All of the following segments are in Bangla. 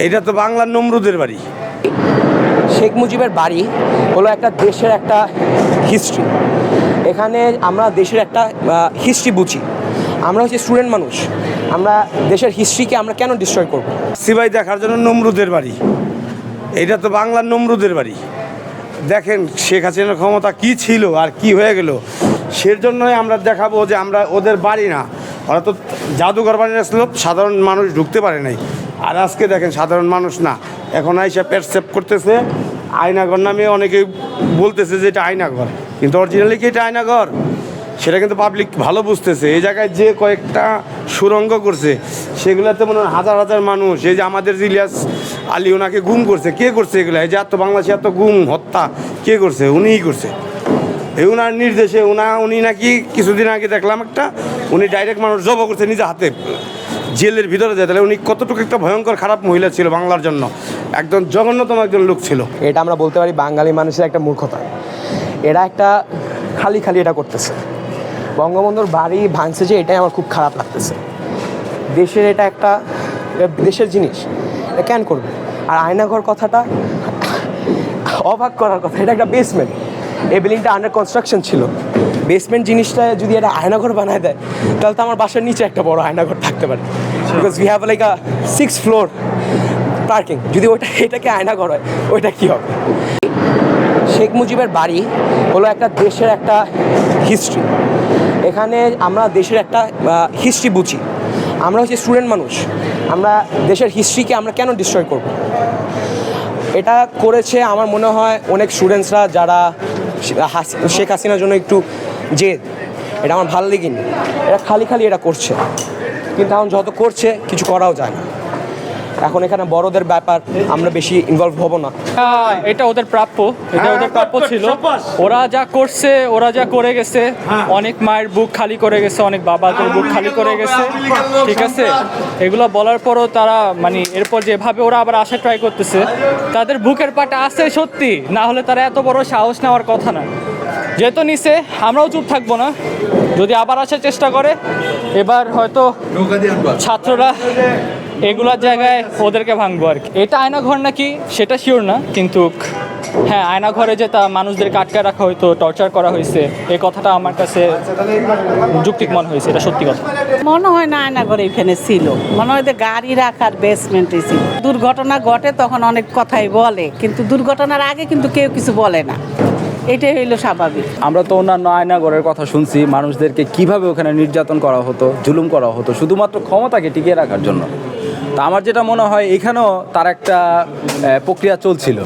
এটা তো বাংলার নমরুদের বাড়ি। শেখ মুজিবের বাড়ি হলো একটা দেশের একটা হিস্ট্রি এখানে আমরা দেশের একটা হিস্ট্রি বুঝি। আমরা হচ্ছে স্টুডেন্ট মানুষ। আমরা দেশের হিস্ট্রিকে আমরা কেন ডিস্ট্রয় করব? সিবাই দেখার জন্য নমরুদের বাড়ি। এটা তো বাংলার নমরুদের বাড়ি। দেখেন শেখ হাসিনার ক্ষমতা কি ছিল আর কি হয়ে গেল সের জন্যই আমরা দেখাবো যে আমরা ওদের বাড়ি না। ওরা তো জাদুঘর বানিয়েছিল সাধারণ মানুষ ঢুকতে পারে নাই। আর আজকে দেখেন সাধারণ মানুষ না। এখন আইসা পেটসেপ করতেছে, আয়নাঘর নামে অনেকে বলতেছে যে এটা আয়নাঘর। কিন্তু অরিজিনালি কি এটা আয়নাঘর? সেটা কিন্তু পাবলিক ভালো বুঝতেছে। এই জায়গায় যে কয়েকটা সুরঙ্গ করছে, সেগুলোতে মনে হয় হাজার হাজার মানুষ। এই যে আমাদের ইলিয়াস আলী ওনাকে গুম করছে, কে করছে এগুলো? এই যে এত বাংলাদেশে এত গুম, হত্যা, কে করছে? উনিই করছে। এই উনার নির্দেশে উনা, উনি নাকি কিছুদিন আগে দেখলাম একটা, উনি ডাইরেক্ট মানুষ জব করছে নিজে হাতে। জেলের ভিতরে যায়, তাহলে উনি কতটুকু একটা ভয়ঙ্কর খারাপ মহিলা ছিল বাংলার জন্য। একদম জঘন্যতম একজন লোক ছিল। এটা আমরা বলতে পারি বাঙালি মানুষের একটা মূর্খতা। এরা একটা খালি খালি এটা করতেছে। বঙ্গবন্ধুর বাড়ি ভাঙছে যে, এটাই আমার খুব খারাপ লাগতেছে। দেশের এটা একটা দেশের জিনিস। এটা কেন করবে? আর আয়নাঘর কথাটা অবাক করার কথা, এটা একটা বেসমেন্ট এই বিল্ডিংটা আন্ডার কনস্ট্রাকশন ছিল। বেসমেন্ট জিনিসটা যদি একটা আয়নাঘর বানায় দেয় তাহলে তো আমার বাসার নিচে একটা বড় আয়নাঘর থাকতে পারে। Because we have like a six floor parking যদি ওইটা এটাকে আয়নাঘর হয় ওইটা কী হবে? শেখ মুজিবের বাড়ি হলো একটা দেশের একটা হিস্ট্রি এখানে আমরা দেশের একটা হিস্ট্রি বুঝি। আমরা হচ্ছে স্টুডেন্ট মানুষ। আমরা দেশের হিস্ট্রিকে আমরা কেন ডিস্ট্রয় করব? এটা করেছে আমার মনে হয় অনেক স্টুডেন্টসরা যারা শেখ হাসিনার জন্য একটু জেদ। এটা আমার ভালো লেগেনি। এটা খালি খালি এটা করছে। কিন্তু এখন যত করছে, কিছু করাও যায় না। এখন এখানে বড়দের ব্যাপার আমরা বেশি ইনভলভ হব না। হ্যাঁ, এটা ওদের প্রাপ্য এটা ওদের প্রাপ্য ছিল। ওরা যা করছে ওরা যা করে গেছে অনেক মায়ের বুক খালি করে গেছে অনেক বাবাদের বুক খালি করে গেছে। ঠিক আছে? এগুলো বলার পরও তারা মানে এরপর যেভাবে ওরা আবার আসা ট্রাই করতেছে তাদের বুকের পাটা আছে সত্যি না হলে তারা এত বড় সাহস নেওয়ার কথা না। যেহেতু নিছে আমরাও চুপ থাকব না। যদি আবার আসার চেষ্টা করে এবার হয়তো ছাত্ররা এগুলোর জায়গায় ওদেরকে ভাঙবো আর কি। এটা আয়না ঘর নাকি? সেটা শিওর না কিন্তু হ্যাঁ আয়না ঘরে যে তা মানুষদেরকে আটকায় রাখা হয়তো টর্চার করা হয়েছে এই কথাটা আমার কাছে যুক্তিক মনে হয়েছে এটা সত্যি কথা। মনে হয় না আয়না ঘরে এখানে ছিল। মনে হয় যে গাড়ি রাখার বেসমেন্টে ছিল। দুর্ঘটনা ঘটে তখন অনেক কথাই বলে কিন্তু দুর্ঘটনার আগে কিন্তু কেউ কিছু বলে না। এটাই হইল স্বাভাবিক। আমরা তো অন্যান্য আয়নাগরের কথা শুনছি মানুষদেরকে কীভাবে ওখানে নির্যাতন করা হতো জুলুম করা হতো শুধুমাত্র ক্ষমতাকে টিকিয়ে রাখার জন্য। তা আমার যেটা মনে হয়, এখানেও তার একটা প্রক্রিয়া চলছিল।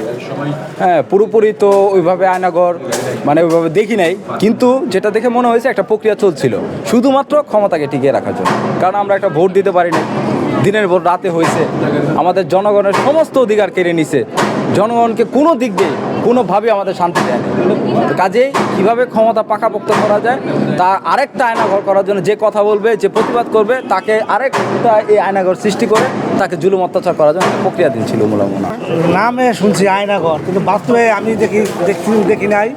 হ্যাঁ পুরোপুরি তো ওইভাবে আয়নাগর মানে ওইভাবে দেখি নাই, কিন্তু যেটা দেখে মনে হয়েছে, একটা প্রক্রিয়া চলছিল, শুধুমাত্র ক্ষমতাকে টিকিয়ে রাখার জন্য। কারণ আমরা একটা ভোট দিতে পারিনি দিনের ভোট রাতে হয়েছে। আমাদের জনগণের সমস্ত অধিকার কেড়ে নিছে। জনগণকে কোনো দিক দিয়ে কোনোভাবে আমাদের শান্তি দেয় কাজেই কীভাবে ক্ষমতা পাকাপোক্ত করা যায়, তা আরেকটা আয়নাঘর করার জন্য যে কথা বলবে, যে প্রতিবাদ করবে, তাকে আরেকটা এই আয়নাঘর সৃষ্টি করে তাকে জুলুম অত্যাচার করার জন্য প্রক্রিয়া দিন ছিল মূলত নামে শুনছি আয়নাঘর, কিন্তু বাস্তবে আমি দেখি, দেখছি, দেখি নাই।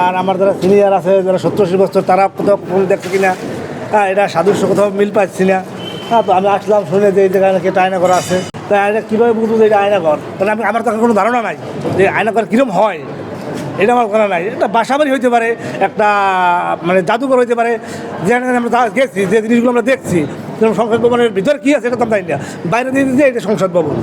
আর আমার যারা সিনিয়র আছে, যারা সত্তর বছর, তারা কোথাও দেখছে কিনা। এটা সাদৃশ্য কোথাও মিল পাচ্ছি না। তো আমি আসলাম, শুনে যে এই জায়গায় নাকি একটা আয়নাঘর আছে। তাই আয়না কীভাবে বুঝব যে এটা আয়নাঘর তাহলে আমি, আমার তখন কোনো ধারণা নাই যে আয়নাঘর কীরকম হয়। এটা আমার করা নাই। একটা বাসাবাড়ি হইতে পারে, একটা মানে জাদুঘর হইতে পারে। যেখানে আমরা গেছি, যে জিনিসগুলো আমরা দেখছি সংসদ ভবনের ভিতরে কী আছে, এটা তো আমরা না। বাইরে দিয়ে দিয়ে এটা সংসদ ভবন।